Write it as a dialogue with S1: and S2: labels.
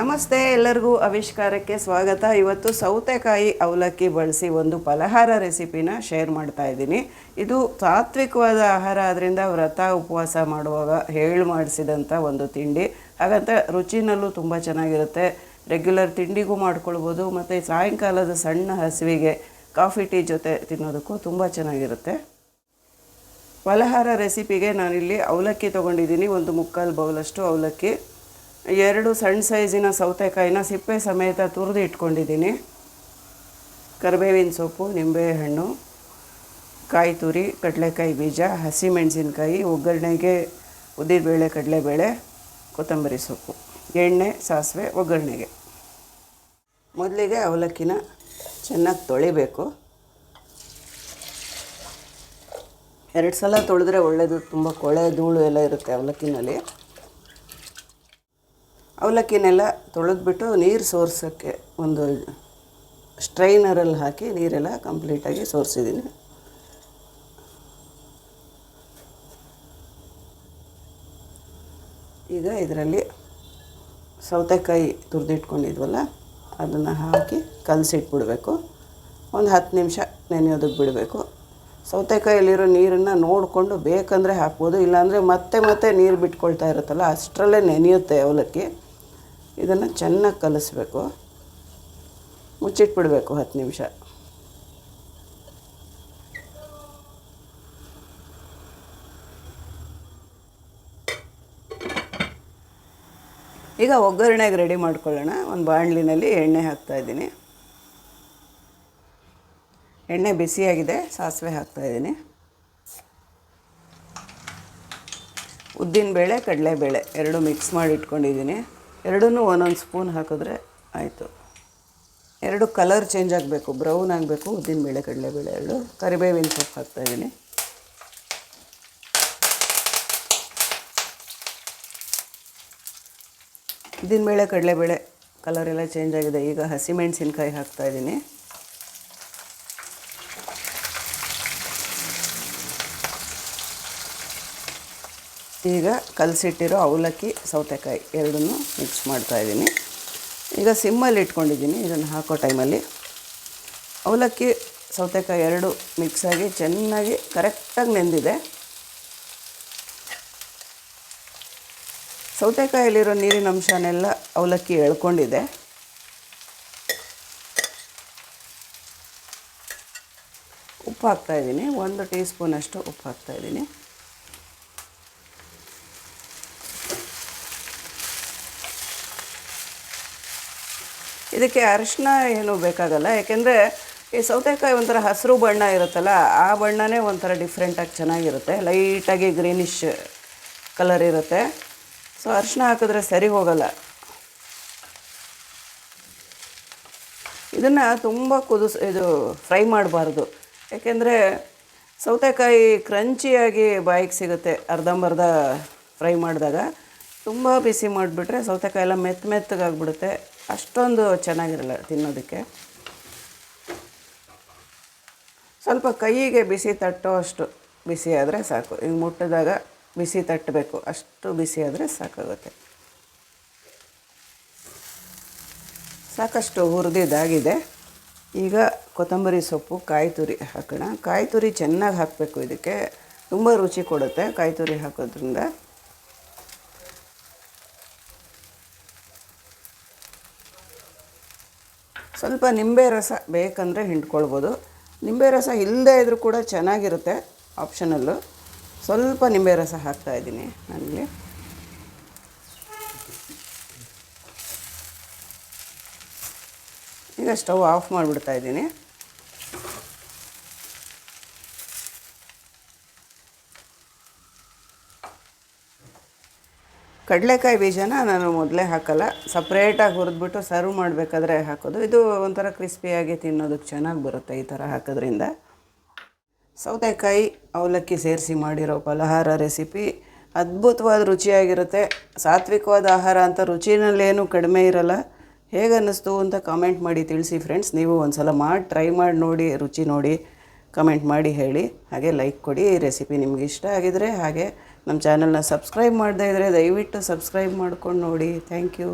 S1: ನಮಸ್ತೆ ಎಲ್ಲರಿಗೂ ಆವಿಷ್ಕಾರಕ್ಕೆ ಸ್ವಾಗತ. ಇವತ್ತು ಸೌತೆಕಾಯಿ ಅವಲಕ್ಕಿ ಬಳಸಿ ಒಂದು ಫಲಹಾರ ರೆಸಿಪಿನ ಶೇರ್ ಮಾಡ್ತಾ ಇದ್ದೀನಿ. ಇದು ಸಾತ್ವಿಕವಾದ ಆಹಾರ ಆದ್ದರಿಂದ ವ್ರತ, ಉಪವಾಸ ಮಾಡುವಾಗ ಹೇಳು ಮಾಡಿಸಿದಂಥ ಒಂದು ತಿಂಡಿ. ಹಾಗಂತ ರುಚಿನಲ್ಲೂ ತುಂಬ ಚೆನ್ನಾಗಿರುತ್ತೆ. ರೆಗ್ಯುಲರ್ ತಿಂಡಿಗೂ ಮಾಡ್ಕೊಳ್ಬೋದು, ಮತ್ತು ಸಾಯಂಕಾಲದ ಸಣ್ಣ ಹಸಿವಿಗೆ ಕಾಫಿ, ಟೀ ಜೊತೆ ತಿನ್ನೋದಕ್ಕೂ ತುಂಬ ಚೆನ್ನಾಗಿರುತ್ತೆ. ಫಲಹಾರ ರೆಸಿಪಿಗೆ ನಾನಿಲ್ಲಿ ಅವಲಕ್ಕಿ ತೊಗೊಂಡಿದ್ದೀನಿ. ಒಂದು ಮುಕ್ಕಾಲು ಬೌಲಷ್ಟು ಅವಲಕ್ಕಿ. ಎರಡು ಸಣ್ಣ ಸೈಜಿನ ಸೌತೆಕಾಯಿನ ಸಿಪ್ಪೆ ಸಮೇತ ತುರಿದು ಇಟ್ಕೊಂಡಿದ್ದೀನಿ. ಕರಿಬೇವಿನ ಸೊಪ್ಪು, ನಿಂಬೆಹಣ್ಣು ಕಾಯಿ ತುರಿ ಕಡಲೆಕಾಯಿ ಬೀಜ, ಹಸಿಮೆಣಸಿನ್ಕಾಯಿ, ಒಗ್ಗರಣೆಗೆ ಉದ್ದಿನಬೇಳೆ, ಕಡಲೆಬೇಳೆ, ಕೊತ್ತಂಬರಿ ಸೊಪ್ಪು, ಎಣ್ಣೆ, ಸಾಸಿವೆ, ಒಗ್ಗರಣೆಗೆ. ಮೊದಲಿಗೆ ಅವಲಕ್ಕಿನ ಚೆನ್ನಾಗಿ ತೊಳಿಬೇಕು. ಎರಡು ಸಲ ತೊಳೆದ್ರೆ ಒಳ್ಳೆಯದು ತುಂಬ ಕೊಳೆ ಧೂಳು ಎಲ್ಲ ಇರುತ್ತೆ ಅವಲಕ್ಕಿನಲ್ಲಿ. ಅವಲಕ್ಕಿನೆಲ್ಲ ತೊಳೆದ್ಬಿಟ್ಟು ನೀರು ಸೋರ್ಸೋಕ್ಕೆ ಒಂದು ಸ್ಟ್ರೈನರಲ್ಲಿ ಹಾಕಿ ನೀರೆಲ್ಲ ಕಂಪ್ಲೀಟಾಗಿ ಸೋರಿಸಿದ್ದೀನಿ. ಈಗ ಇದರಲ್ಲಿ ಸೌತೆಕಾಯಿ ತುರಿದಿಟ್ಕೊಂಡಿದ್ವಲ್ಲ, ಅದನ್ನು ಹಾಕಿ ಕಲಸಿಟ್ಬಿಡಬೇಕು. ಒಂದು ಹತ್ತು ನಿಮಿಷ ನೆನೆಯೋದಕ್ಕೆ ಬಿಡಬೇಕು. ಸೌತೆಕಾಯಲ್ಲಿರೋ ನೀರನ್ನು ನೋಡಿಕೊಂಡು ಬೇಕಂದರೆ ಹಾಕ್ಬೋದು, ಇಲ್ಲಾಂದರೆ ಮತ್ತೆ ಮತ್ತೆ ನೀರು ಬಿಟ್ಕೊಳ್ತಾ ಇರುತ್ತಲ್ಲ, ಅಷ್ಟರಲ್ಲೇ ನೆನೆಯುತ್ತೆ ಅವಲಕ್ಕಿ. ಇದನ್ನು ಚೆನ್ನಾಗಿ ಕಲಿಸ್ಬೇಕು. ಮುಚ್ಚಿಟ್ಬಿಡಬೇಕು ಹತ್ತು ನಿಮಿಷ. ಈಗ ಒಗ್ಗರಣೆಗೆ ರೆಡಿ ಮಾಡ್ಕೊಳ್ಳೋಣ. ಒಂದು ಬಾಣಲಿನಲ್ಲಿ ಎಣ್ಣೆ ಹಾಕ್ತಾಯಿದ್ದೀನಿ ಎಣ್ಣೆ ಬಿಸಿಯಾಗಿದೆ, ಸಾಸಿವೆ ಹಾಕ್ತಾಯಿದ್ದೀನಿ ಉದ್ದಿನಬೇಳೆ ಕಡಲೆಬೇಳೆ ಎರಡು ಮಿಕ್ಸ್ ಮಾಡಿ ಇಟ್ಕೊಂಡಿದ್ದೀನಿ. ಎರಡೂ ಒಂದೊಂದು ಸ್ಪೂನ್ ಹಾಕಿದ್ರೆ ಆಯಿತು. ಎರಡು ಕಲರ್ ಚೇಂಜ್ ಆಗಬೇಕು. ಬ್ರೌನ್ ಆಗಬೇಕು, ಉದ್ದಿನ ಉದ್ದಿನಬೇಳೆ ಕಡಲೆಬೇಳೆ ಎರಡು. ಕರಿಬೇವಿನ ಸೊಪ್ಪು ಹಾಕ್ತಾಯಿದ್ದೀನಿ ಉದ್ದಿನಬೇಳೆ ಕಡಲೆಬೇಳೆ ಕಲರ್ ಎಲ್ಲ ಚೇಂಜ್ ಆಗಿದೆ. ಈಗ ಹಸಿಮೆಣಸಿನ್ಕಾಯಿ ಹಾಕ್ತಾಯಿದ್ದೀನಿ ಈಗ ಕಲಸಿಟ್ಟಿರೋ ಅವಲಕ್ಕಿ, ಸೌತೆಕಾಯಿ ಎರಡನ್ನೂ ಮಿಕ್ಸ್ ಮಾಡ್ತಾಯಿದ್ದೀನಿ ಈಗ ಸಿಮ್ಮಲ್ಲಿ ಇಟ್ಕೊಂಡಿದ್ದೀನಿ, ಇದನ್ನು ಹಾಕೋ ಟೈಮಲ್ಲಿ. ಅವಲಕ್ಕಿ, ಸೌತೆಕಾಯಿ ಎರಡು ಮಿಕ್ಸಾಗಿ ಚೆನ್ನಾಗಿ ಕರೆಕ್ಟಾಗಿ ನೆಂದಿದೆ. ಸೌತೆಕಾಯಲ್ಲಿರೋ ನೀರಿನ ಅಂಶನೆಲ್ಲ ಅವಲಕ್ಕಿ ಎಳ್ಕೊಂಡಿದೆ. ಉಪ್ಪು ಹಾಕ್ತಾಯಿದ್ದೀನಿ ಒಂದು ಟೀ ಸ್ಪೂನಷ್ಟು ಉಪ್ಪು ಹಾಕ್ತಾಯಿದ್ದೀನಿ ಇದಕ್ಕೆ ಅರಿಶಿನ ಏನು ಬೇಕಾಗಲ್ಲ. ಯಾಕೆಂದರೆ ಈ ಸೌತೆಕಾಯಿ ಒಂಥರ ಹಸಿರು ಬಣ್ಣ ಇರುತ್ತಲ್ಲ, ಆ ಬಣ್ಣನೇ ಒಂಥರ ಡಿಫ್ರೆಂಟಾಗಿ ಚೆನ್ನಾಗಿರುತ್ತೆ. ಲೈಟಾಗಿ ಗ್ರೀನಿಶ್ ಕಲರ್ ಇರುತ್ತೆ. ಸೊ ಅರಿಶಿನ ಹಾಕಿದ್ರೆ ಸರಿ ಹೋಗಲ್ಲ. ಇದನ್ನು ತುಂಬ ಕುದಿಸ್, ಇದು ಫ್ರೈ ಮಾಡಬಾರ್ದು. ಯಾಕೆಂದರೆ ಸೌತೆಕಾಯಿ ಕ್ರಂಚಿಯಾಗಿ ಬಾಯಿಗೆ ಸಿಗುತ್ತೆ, ಅರ್ಧಂಬರ್ಧ ಫ್ರೈ ಮಾಡಿದಾಗ. ತುಂಬ ಬಿಸಿ ಮಾಡಿಬಿಟ್ರೆ ಸೌತೆಕಾಯಿ ಎಲ್ಲ ಮೆತ್ತ ಮೆತ್ತಗಾಗ್ಬಿಡುತ್ತೆ. ಅಷ್ಟೊಂದು ಚೆನ್ನಾಗಿರಲ್ಲ ತಿನ್ನೋದಕ್ಕೆ. ಸ್ವಲ್ಪ ಕೈಗೆ ಬಿಸಿ ತಟ್ಟೋ ಅಷ್ಟು ಬಿಸಿ ಆದರೆ ಸಾಕು. ಈಗ ಮುಟ್ಟಿದಾಗ ಬಿಸಿ ತಟ್ಟಬೇಕು. ಅಷ್ಟು ಬಿಸಿ ಆದರೆ ಸಾಕಾಗುತ್ತೆ. ಸಾಕಷ್ಟು ಹುರಿದಿದ್ದಾಗಿದೆ. ಈಗ ಕೊತ್ತಂಬರಿ ಸೊಪ್ಪು ಕಾಯಿ ತುರಿ ಹಾಕೋಣ. ಕಾಯಿ ತುರಿ ಚೆನ್ನಾಗಿ ಹಾಕಬೇಕು ಇದಕ್ಕೆ. ತುಂಬ ರುಚಿ ಕೊಡುತ್ತೆ ಕಾಯಿ ತುರಿ ಹಾಕೋದ್ರಿಂದ. ಸ್ವಲ್ಪ ನಿಂಬೆ ರಸ ಬೇಕಂದರೆ ಹಿಂಡ್ಕೊಳ್ಬೋದು. ನಿಂಬೆ ರಸ ಇಲ್ಲದೆ ಇದ್ದರೂ ಕೂಡ ಚೆನ್ನಾಗಿರುತ್ತೆ ಆಪ್ಷನಲ್ಲು. ಸ್ವಲ್ಪ ನಿಂಬೆ ರಸ ಹಾಕ್ತಾಯಿದ್ದೀನಿ ನನಗೆ ಈಗ ಸ್ಟವ್ ಆಫ್ ಮಾಡಿಬಿಡ್ತಾ ಇದ್ದೀನಿ. ಕಡಲೆಕಾಯಿ ಬೀಜನ ನಾನು ಮೊದಲೇ ಹಾಕಲ್ಲ. ಸಪ್ರೇಟಾಗಿ ಹುರಿದ್ಬಿಟ್ಟು ಸರ್ವ್ ಮಾಡಬೇಕಾದ್ರೆ ಹಾಕೋದು. ಇದು ಒಂಥರ ಕ್ರಿಸ್ಪಿಯಾಗಿ ತಿನ್ನೋದಕ್ಕೆ ಚೆನ್ನಾಗಿ ಬರುತ್ತೆ ಈ ಥರ ಹಾಕೋದ್ರಿಂದ. ಸೌತೆಕಾಯಿ ಅವಲಕ್ಕಿ ಸೇರಿಸಿ ಮಾಡಿರೋ ಫಲಹಾರ ರೆಸಿಪಿ ಅದ್ಭುತವಾದ ರುಚಿಯಾಗಿರುತ್ತೆ. ಸಾತ್ವಿಕವಾದ ಆಹಾರ ಅಂತ ರುಚಿನಲ್ಲೇನು ಕಡಿಮೆ ಇರಲ್ಲ. ಹೇಗೆ ಅನ್ನಿಸ್ತು ಅಂತ ಕಾಮೆಂಟ್ ಮಾಡಿ ತಿಳಿಸಿ ಫ್ರೆಂಡ್ಸ್ ನೀವು ಒಂದು ಸಲ ಮಾಡಿ ಟ್ರೈ ಮಾಡಿ ನೋಡಿ, ರುಚಿ ನೋಡಿ. ಕಮೆಂಟ್ ಮಾಡಿ ಹೇಳಿ, ಹಾಗೆ ಲೈಕ್ ಕೊಡಿ. ರೆಸಿಪಿ ನಿಮ್ಗೆ ಇಷ್ಟ ಆಗಿದರೆ ಹಾಗೆ ನಮ್ಮ ಚಾನಲ್ನ ಸಬ್ಸ್ಕ್ರೈಬ್ ಮಾಡದೇ ಇದ್ದರೆ ದಯವಿಟ್ಟು ಸಬ್ಸ್ಕ್ರೈಬ್ ಮಾಡ್ಕೊಂಡು ನೋಡಿ. Thank you